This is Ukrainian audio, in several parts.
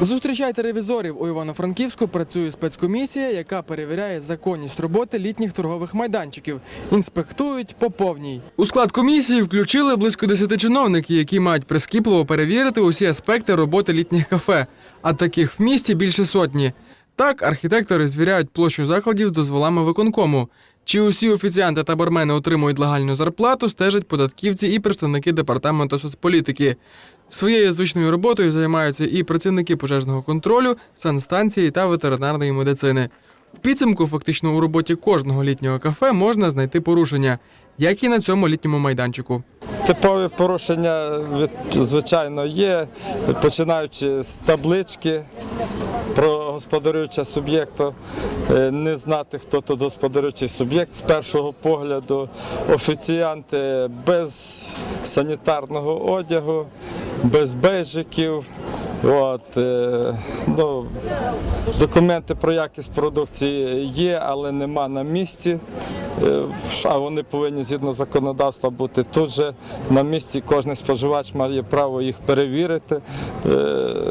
Зустрічайте ревізорів у Івано-Франківську. Працює спецкомісія, яка перевіряє законність роботи літніх торгових майданчиків. Інспектують по повній. У склад комісії включили близько 10 чиновників, які мають прискіпливо перевірити усі аспекти роботи літніх кафе. А таких в місті більше сотні. Так, архітектори звіряють площу закладів з дозволами виконкому. Чи усі офіціанти та бармени отримують легальну зарплату, стежать податківці і представники департаменту соцполітики. Своєю звичною роботою займаються і працівники пожежного контролю, санстанції та ветеринарної медицини. В підсумку, фактично, у роботі кожного літнього кафе можна знайти порушення, як і на цьому літньому майданчику. Типові порушення, звичайно, є, починаючи з таблички про господарюючого суб'єкту, е, не знати, хто тут господарюючий суб'єкт з першого погляду, офіціанти без санітарного одягу, без бейжиків. От, е, ну, документи про якість продукції є, але нема на місці. Е, А вони повинні згідно законодавства бути тут же на місці. Кожен споживач має право їх перевірити. Е,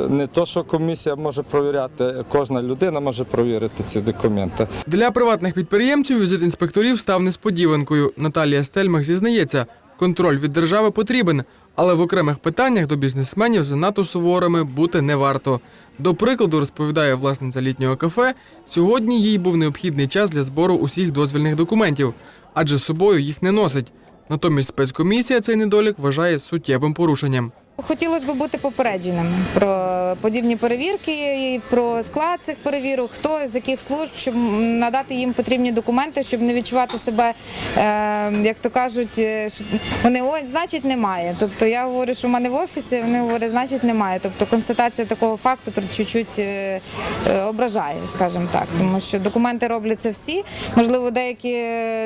Не то, що комісія може провіряти, кожна людина може провірити ці документи. Для приватних підприємців візит інспекторів став несподіванкою. Наталія Стельмах зізнається, контроль від держави потрібен, але в окремих питаннях до бізнесменів занадто суворими бути не варто. До прикладу, розповідає власниця літнього кафе, сьогодні їй був необхідний час для збору усіх дозвільних документів, адже з собою їх не носить. Натомість спецкомісія цей недолік вважає суттєвим порушенням. Хотілося б бути попередженими про подібні перевірки, про склад цих перевірок, хто з яких служб, щоб надати їм потрібні документи, щоб не відчувати себе, е, як то кажуть, е, вони ой, значить немає. Тобто я говорю, що в мене в офісі, вони говорять, значить немає. Тобто констатація такого факту чуть-чуть е, ображає, скажімо так, тому що документи робляться всі. Можливо, деякі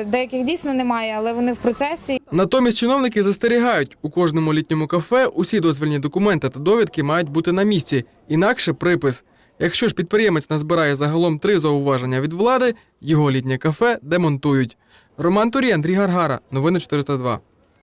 деяких дійсно немає, але вони в процесі. Натомість чиновники застерігають, у кожному літньому кафе усі дозвільні документи та довідки мають бути на місці, інакше припис. Якщо ж підприємець назбирає загалом три зауваження від влади, його літнє кафе демонтують. Роман Турі, Андрій Гаргара, новини 402.